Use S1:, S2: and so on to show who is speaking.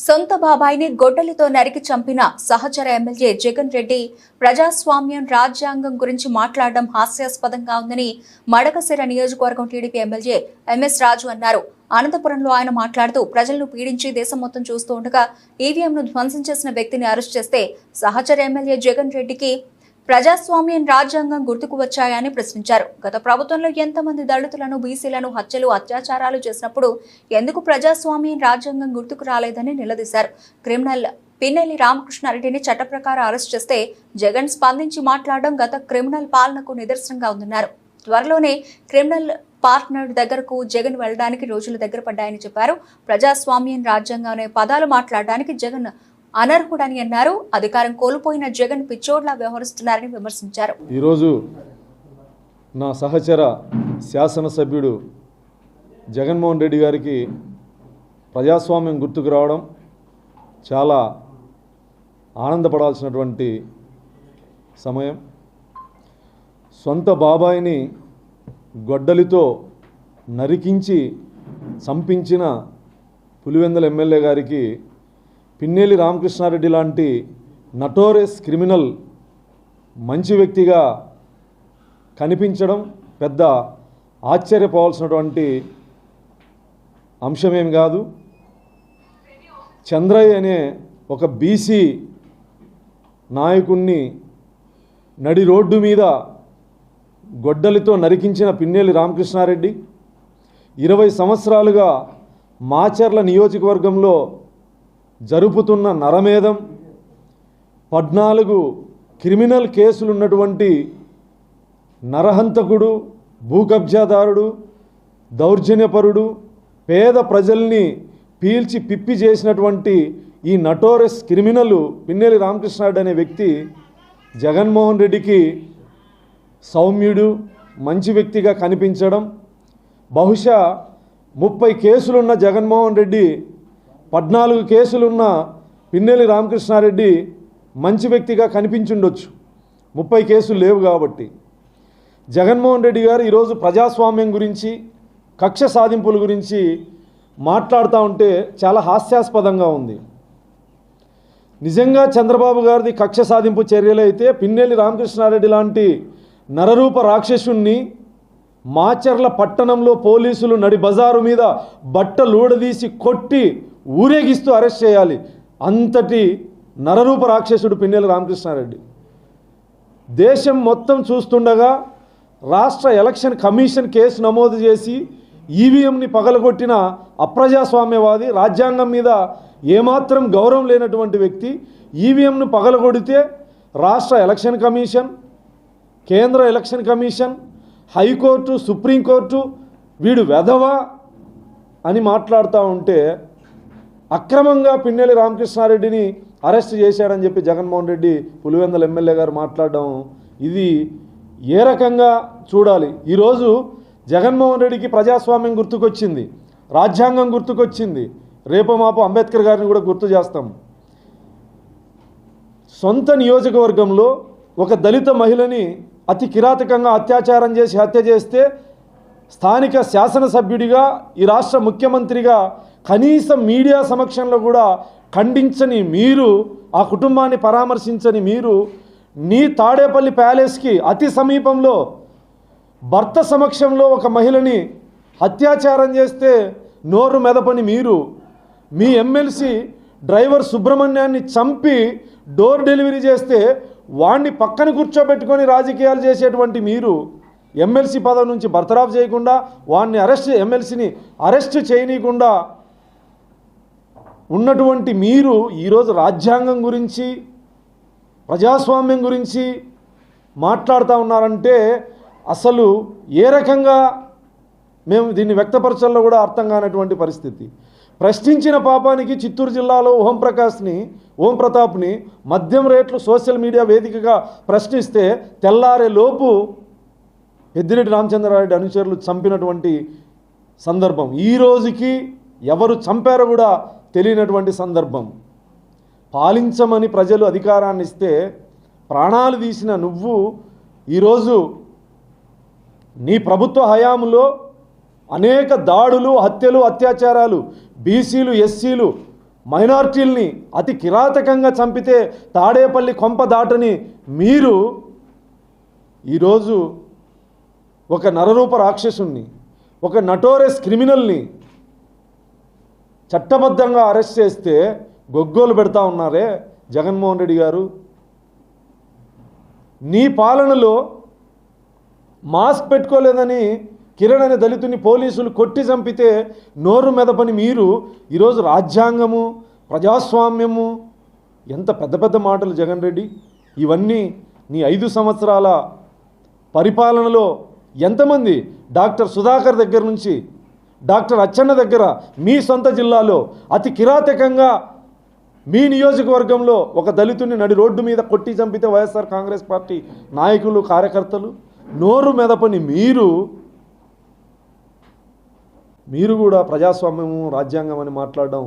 S1: సొంత బాబాయిని గొడ్డలితో నరికి చంపిన సహచర ఎమ్మెల్యే జగన్ రెడ్డి ప్రజాస్వామ్యం రాజ్యాంగం గురించి మాట్లాడడం హాస్యాస్పదంగా ఉందని మడకసిర నియోజకవర్గం టీడీపీ ఎమ్మెల్యే ఎంఎస్ రాజు అన్నారు. అనంతపురంలో ఆయన మాట్లాడుతూ ప్రజలను పీడించి దేశం మొత్తం చూస్తూ ఉండగా ఈవీఎంను ధ్వంసం చేసిన వ్యక్తిని అరెస్ట్ చేస్తే సహచర ఎమ్మెల్యే జగన్ రెడ్డికి ప్రజాస్వామ్యం రాజ్యాంగం గుర్తుకు వచ్చాయని ప్రశ్నించారు. గత ప్రభుత్వంలో ఎంతమంది దళితులను బీసీలను హత్యలు అత్యాచారాలు చేసినప్పుడు ఎందుకు ప్రజాస్వామ్యం రాజ్యాంగం గుర్తుకు రాలేదని నిలదీశారు. క్రిమినల్ పిన్నెల్లి రామకృష్ణారెడ్డిని చట్ట ప్రకారం అరెస్ట్ చేస్తే జగన్ స్పందించి మాట్లాడడం గత క్రిమినల్ పాలనకు నిదర్శనంగా ఉందన్నారు. త్వరలోనే క్రిమినల్ పార్ట్నర్ దగ్గరకు జగన్ వెళ్ళడానికి రోజులు దగ్గర పడ్డాయని చెప్పారు. ప్రజాస్వామ్యం రాజ్యాంగం అనే పదాలు మాట్లాడడానికి జగన్ అనర్హుడని అన్నారు. అధికారం కోల్పోయిన జగన్ పిచ్చోడ్లా వ్యవహరిస్తున్నారని విమర్శించారు.
S2: ఈరోజు నా సహచర శాసనసభ్యుడు జగన్మోహన్ రెడ్డి గారికి ప్రజాస్వామ్యం గుర్తుకు రావడం చాలా ఆనందపడాల్సినటువంటి సమయం. సొంత బాబాయిని గొడ్డలితో నరికించి చంపించిన పులివెందల ఎమ్మెల్యే గారికి పిన్నేలి రామకృష్ణారెడ్డి లాంటి నటోరెస్ క్రిమినల్ మంచి వ్యక్తిగా కనిపించడం పెద్ద ఆశ్చర్యపోవాల్సినటువంటి అంశమేం కాదు. చంద్రయ్య అనే ఒక బీసీ నాయకుణ్ణి నడి రోడ్డు మీద గొడ్డలితో నరికించిన పిన్నేలి రామకృష్ణారెడ్డి ఇరవై సంవత్సరాలుగా మాచర్ల నియోజకవర్గంలో జరుపుతున్న నరమేధం పద్నాలుగు క్రిమినల్ కేసులు ఉన్నటువంటి నరహంతకుడు భూకబ్జాదారుడు దౌర్జన్యపరుడు పేద ప్రజల్ని పీల్చి పిప్పి చేసినటువంటి ఈ నటోరస్ క్రిమినల్ పిన్నెలి రామకృష్ణారెడ్డి అనే వ్యక్తి జగన్మోహన్ రెడ్డికి సౌమ్యుడు మంచి వ్యక్తిగా కనిపించడం. బహుశా ముప్పై కేసులున్న జగన్మోహన్ రెడ్డి పద్నాలుగు కేసులున్న పిన్నెలి రామకృష్ణారెడ్డి మంచి వ్యక్తిగా కనిపించుండొచ్చు. ముప్పై కేసులు లేవు కాబట్టి. జగన్మోహన్ రెడ్డి గారు ఈరోజు ప్రజాస్వామ్యం గురించి కక్ష సాధింపుల గురించి మాట్లాడుతూ ఉంటే చాలా హాస్యాస్పదంగా ఉంది. నిజంగా చంద్రబాబు గారిది కక్ష సాధింపు చర్యలు అయితే పిన్నెల్లి రామకృష్ణారెడ్డి లాంటి నరరూప రాక్షసుణ్ణి మాచర్ల పట్టణంలో పోలీసులు నడి బజారు మీద బట్టలూడదీసి కొట్టి ఊరేగిస్తూ అరెస్ట్ చేయాలి. అంతటి నరరూప రాక్షసుడు పిన్నెల రామకృష్ణారెడ్డి. దేశం మొత్తం చూస్తుండగా రాష్ట్ర ఎలక్షన్ కమిషన్ కేసు నమోదు చేసి ఈవీఎంని పగలగొట్టిన అప్రజాస్వామ్యవాది రాజ్యాంగం మీద ఏమాత్రం గౌరవం లేనటువంటి వ్యక్తి ఈవీఎంను పగలగొడితే రాష్ట్ర ఎలక్షన్ కమిషన్ కేంద్ర election commission high court supreme court వీడు వెధవా అని మాట్లాడుతూ ఉంటే అక్రమంగా పిన్నెలి రామకృష్ణారెడ్డిని అరెస్ట్ చేశాడని చెప్పి జగన్మోహన్ రెడ్డి పులివెందల ఎమ్మెల్యే గారు మాట్లాడడం ఇది ఏ రకంగా చూడాలి? ఈరోజు జగన్మోహన్ రెడ్డికి ప్రజాస్వామ్యం గుర్తుకొచ్చింది రాజ్యాంగం గుర్తుకొచ్చింది. రేపు మాపు అంబేద్కర్ గారిని కూడా గుర్తు చేస్తాం. సొంత నియోజకవర్గంలో ఒక దళిత మహిళని అతి కిరాతకంగా అత్యాచారం చేసి హత్య చేస్తే స్థానిక శాసనసభ్యుడిగా ఈ రాష్ట్ర ముఖ్యమంత్రిగా కనీసం మీడియా సమక్షంలో కూడా ఖండించని మీరు ఆ కుటుంబాన్ని పరామర్శించని మీరు నీ తాడేపల్లి ప్యాలెస్కి అతి సమీపంలో భర్త సమక్షంలో ఒక మహిళని అత్యాచారం చేస్తే నోరు మెదపని మీరు మీ ఎమ్మెల్సీ డ్రైవర్ సుబ్రహ్మణ్యాన్ని చంపి డోర్ డెలివరీ చేస్తే వాణ్ణి పక్కన కూర్చోబెట్టుకొని రాజకీయాలు చేసేటువంటి మీరు ఎమ్మెల్సీ పదవి నుంచి బర్తరాఫ్ చేయకుండా వాణ్ణి అరెస్ట్ ఎమ్మెల్సీని అరెస్ట్ చేయనీయకుండా ఉన్నటువంటి మీరు ఈరోజు రాజ్యాంగం గురించి ప్రజాస్వామ్యం గురించి మాట్లాడుతూ ఉన్నారంటే అసలు ఏ రకంగా మేము దీన్ని వ్యక్తపరచాలో కూడా అర్థం కానటువంటి పరిస్థితి. ప్రశ్నించిన పాపానికి చిత్తూరు జిల్లాలో ఓంప్రకాష్ని ఓం ప్రతాప్ని మద్యం రేట్లు సోషల్ మీడియా వేదికగా ప్రశ్నిస్తే తెల్లారే లోపు పెద్దిరెడ్డి రామచంద్రారెడ్డి అనుచరులు చంపినటువంటి సందర్భం. ఈ రోజుకి ఎవరు చంపారో కూడా తెలియనటువంటి సందర్భం. పాలించమని ప్రజలు అధికారాన్ని ఇస్తే ప్రాణాలు తీసిన నువ్వు ఈరోజు నీ ప్రభుత్వ హయాంలో అనేక దాడులు హత్యలు అత్యాచారాలు బీసీలు ఎస్సీలు మైనార్టీల్ని అతి కిరాతకంగా చంపితే తాడేపల్లి కొంప దాటని మీరు ఈరోజు ఒక నరరూప రాక్షసుణ్ణి ఒక నటోరెస్ క్రిమినల్ని చట్టబద్ధంగా అరెస్ట్ చేస్తే గొగ్గోలు పెడతా ఉన్నారే జగన్మోహన్ రెడ్డి గారు. నీ పాలనలో మాస్క్ పెట్టుకోలేదని కిరణ్ అనే దళితుని పోలీసులు కొట్టి చంపితే నోరు మెదపని మీరు. ఈరోజు రాజ్యాంగము ప్రజాస్వామ్యము ఎంత పెద్ద పెద్ద మాటలు జగన్ రెడ్డి. ఇవన్నీ నీ ఐదు సంవత్సరాల పరిపాలనలో ఎంతమంది? డాక్టర్ సుధాకర్ దగ్గర నుంచి డాక్టర్ అచ్చన్న దగ్గర మీ సొంత జిల్లాలో అతి కిరాతకంగా మీ నియోజకవర్గంలో ఒక దళితుని నడి రోడ్డు మీద కొట్టి చంపితే వైఎస్ఆర్ కాంగ్రెస్ పార్టీ నాయకులు కార్యకర్తలు నోరు మెదపని మీరు మీరు కూడా ప్రజాస్వామ్యము రాజ్యాంగం అని మాట్లాడడం